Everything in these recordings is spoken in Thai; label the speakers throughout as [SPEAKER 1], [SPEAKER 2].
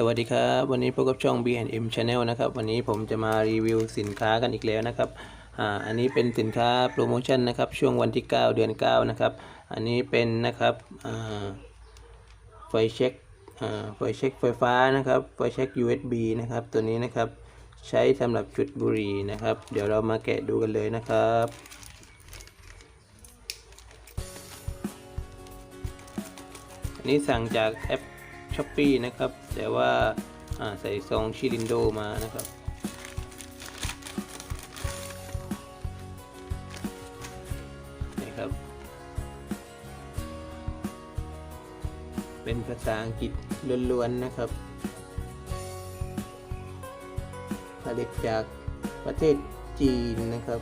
[SPEAKER 1] สวัสดีครับ วันนี้พบกับช่อง B&M Channel นะครับ วันนี้ผมจะมารีวิวสินค้ากันอีกแล้วนะครับอ่าอันนี้เป็นสินค้าโปรโมชั่นนะครับ ช่วงวันที่ 9 เดือน 9 นะครับ อันนี้เป็นนะครับอ่าไฟเช็คอ่าไฟเช็คไฟฟ้านะครับไฟเช็ค USB นะครับ ตัวนี้นะครับใช้สำหรับจุดบุหรี่นะครับ เดี๋ยวเรามาแกะดูกันเลยนะครับอันนี้สั่งจากแอป ช้อปปีนะครับ แต่ว่าาใส่ซองชิลินโดมานะครับนี่ครับ เป็นภาษาอังกฤษล้วนๆนะครับผลิตจากประเทศจีนนะครับ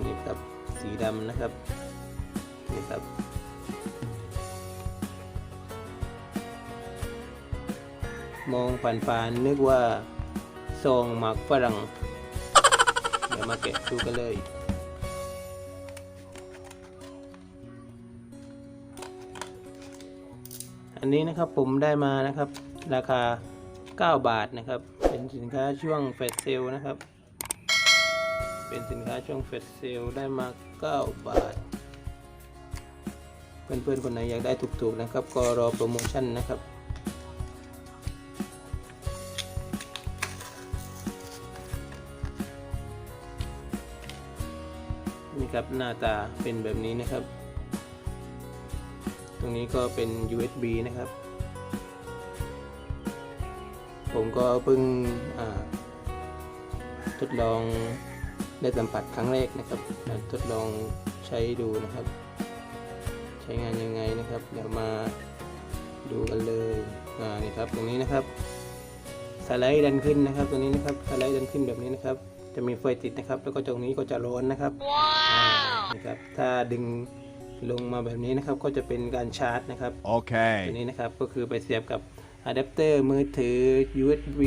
[SPEAKER 1] นี่ครับสีดำนะครับนี่ครับ มองผ่านๆนึกว่าซองหมากฝรั่ง เดี๋ยวมาแกะดูกันเลย อันนี้นะครับผมได้มานะครับ ราคา 9 บาทนะครับ เป็นสินค้าช่วงแฟลชเซลนะครับ เป็นสินค้าช่วงแฟลชเซลได้มา 9 บาท เพื่อนๆคนไหนอยากได้ถูกๆนะครับ ก็รอโปรโมชั่นนะครับ ครับ หน้าตาเป็นแบบนี้นะครับ ตรงนี้ก็เป็น USB นะครับ ผมก็เพิ่งทดลองได้สัมผัสครั้งแรกนะครับ ทดลองใช้ดูนะครับ ใช้งานยังไงนะครับ เดี๋ยวมาดูกันเลยอ่านี่ครับตรงนี้นะครับสไลด์ดันขึ้นนะครับ ตรงนี้นะครับสไลด์ดันขึ้นแบบนี้นะครับ จะมีไฟติดนะครับ แล้วก็ตรงนี้ก็จะร้อนนะครับอ่านะครับถ้าดึงลงมาแบบนี้นะครับก็จะเป็นการชาร์จนะครับ
[SPEAKER 2] Okay.
[SPEAKER 1] ตัวนี้นะครับก็คือไปเสียบกับอะแดปเตอร์มือถือ USB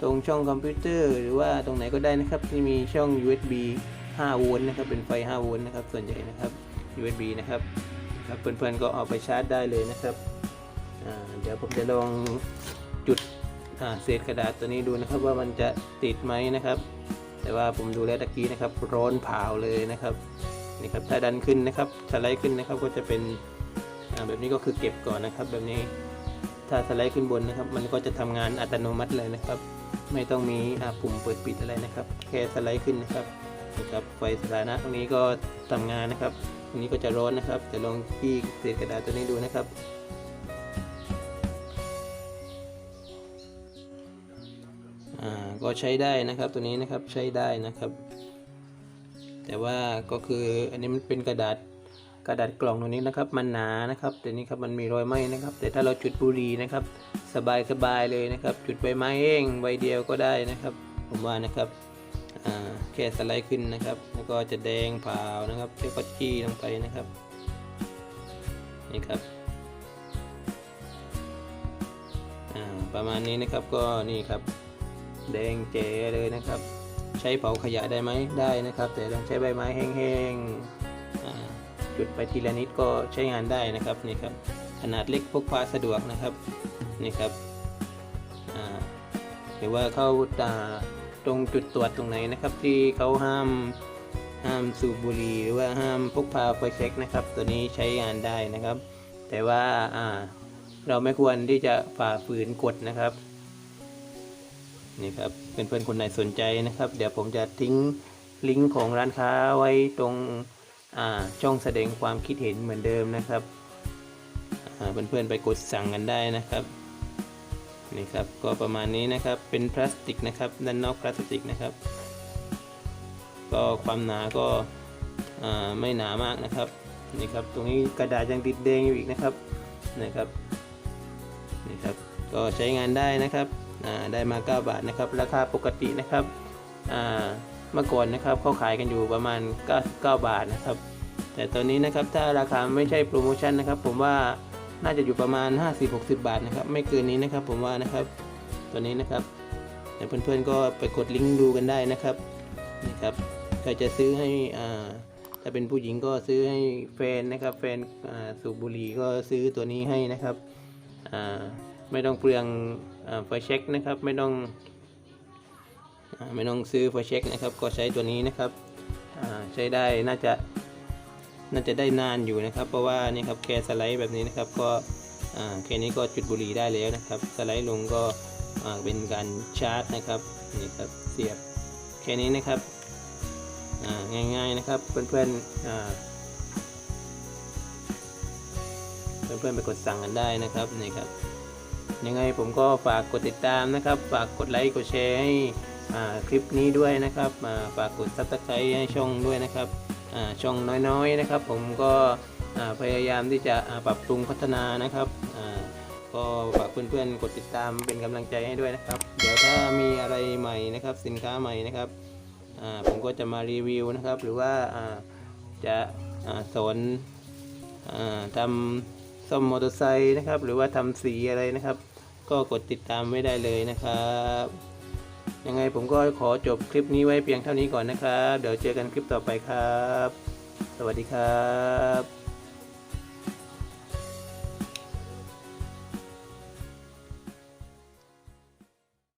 [SPEAKER 1] ตรงช่องคอมพิวเตอร์ หรือว่าตรงไหนก็ได้นะครับที่มีช่อง USB 5 โวลต์นะครับเป็นไฟ 5 โวลต์นะครับส่วนใหญ่นะครับ USB นะครับครับเพื่อนๆก็เอาไปชาร์จได้เลยนะครับอ่าเดี๋ยวผมจะลองจุดอ่า เศษกระดาษตัวนี้ดูนะครับว่ามันจะติดไหมนะครับ แต่ว่าผมดูแล้วตะกี้นะครับร้อนเผาเลยนะครับนี่ครับถ้าดันขึ้นนะครับสไลด์ขึ้นนะครับก็จะเป็นอ่าแบบนี้ก็คือเก็บก่อนนะครับ แบบนี้ถ้าสไลด์ขึ้นบนนะครับ มันก็จะทำงานอัตโนมัติเลยนะครับ ไม่ต้องมีอ่าปุ่มเปิดปิดอะไรนะครับ แค่สไลด์ขึ้นนะครับนะครับไฟสถานะตรงนี้ก็ทำงานนะครับตรงนี้ก็จะร้อนนะครับจะลองที่เศษกระดาษตัวนี้ดูนะครับ ก็ใช้ได้นะครับตัวนี้นะครับใช้ได้นะครับ แต่ว่าก็คืออันนี้มันเป็นกระดาษกระดาษกล่องตรงนี้นะครับ มันหนานะครับแต่นี้ครับมันมีรอยไหม้นะครับ แต่ถ้าเราจุดบุหรี่นะครับ สบายสบายเลยนะครับ จุดใบไม้เองใบเดียวก็ได้นะครับ ผมว่านะครับแค่สไลด์ขึ้นนะครับ แล้วก็จะแดงเผานะครับแล้วก็จี้ลงไปนะครับนี่ครับประมาณนี้นะครับก็นี่ครับ แดงเจ๋เลยนะครับ ใช้เผาขยะได้ไหมได้นะครับ แต่ต้องใช้ใบไม้แห้งๆจุดไปทีละนิดก็ใช้งานได้นะครับนี่ครับขนาดเล็กพกพาสะดวกนะครับนี่ครับหรือว่าเข้าอ่าตรงจุดตรวจตรงไหนนะครับ ที่เขาห้ามห้ามสูบบุหรี่หรือว่าห้ามพกพาไฟเช็คนะครับ ตัวนี้ใช้งานได้นะครับ แต่ว่าเราไม่ควรที่จะฝ่าฝืนกฎนะครับ นี่ครับเพื่อนๆคนไหนสนใจนะครับ เดี๋ยวผมจะทิ้งลิงก์ของร้านค้าไว้ตรงช่องแสดงความคิดเห็นเหมือนเดิมนะครับเพื่อนๆไปกดสั่งกันได้นะครับนี่ครับก็ประมาณนี้นะครับเป็นพลาสติกนะครับด้านนอกพลาสติกนะครับ ก็ความหนาก็ไม่หนามากนะครับนี่ครับตรงนี้กระดาษยังติดแดงอยู่อีกนะครับนะครับนี่ครับก็ใช้งานได้นะครับ ได้มา 9 บาทนะครับ ราคาปกตินะครับเมื่อก่อนนะครับเขาขายกันอยู่ประมาณ99บาทนะครับ แต่ตอนนี้นะครับถ้าราคาไม่ใช่โปรโมชั่นนะครับ ผมว่าน่าจะอยู่ประมาณ 50-60 บาทนะครับ ไม่เกินนี้นะครับ ผมว่านะครับตัวนี้นะครับเดี๋ยวเพื่อนๆก็ไปกดลิงก์ดูกันได้นะครับนี่ครับใครจะซื้อให้อ่าถ้าเป็นผู้หญิงก็ซื้อให้แฟนนะครับ แฟนสูบบุหรี่ก็ซื้อตัวนี้ให้นะครับอ่า ไม่ต้องเปลืองไฟเช็คนะครับ ไม่ต้องอไม่ต้องซื้อไฟเช็คนะครับ ก็ใช้ตัวนี้นะครับใช้ได้น่าจะน่าจะได้นานอยู่นะครับ เพราะว่านี่ครับแค่สไลด์แบบนี้นะครับ ก็แค่นี้ก็จุดบุหรี่ได้แล้วนะครับ สไลด์ลงก็เป็นการชาร์จนะครับนี่ครับเสียบแค่นี้นะครับง่ายๆนะครับเพื่อนๆอ่าเพื่อนๆไปกดสั่งกันได้นะครับนี่ครับ ยังไงผมก็ฝากกดติดตามนะครับ ฝากกดไลค์กดแชร์ให้คลิปนี้ด้วยนะครับฝากกดซับสไครต์ให้ช่องด้วยนะครับช่องน้อยๆนะครับ ผมก็พยายามที่จะปรับปรุงพัฒนานะครับก็ฝากเพื่อนๆกดติดตามเป็นกำลังใจให้ด้วยนะครับ เดี๋ยวถ้ามีอะไรใหม่นะครับ สินค้าใหม่นะครับผมก็จะมารีวิวนะครับ หรือว่าจะสอนทำซ่อมมอเตอร์ไซค์นะครับ หรือว่าทำสีอะไรนะครับ ก็กดติดตามไม่ได้เลยนะครับ ยังไงผมก็ขอจบคลิปนี้ไว้เพียงเท่านี้ก่อนนะครับ เดี๋ยวเจอกันคลิปต่อไปครับ สวัสดีครับ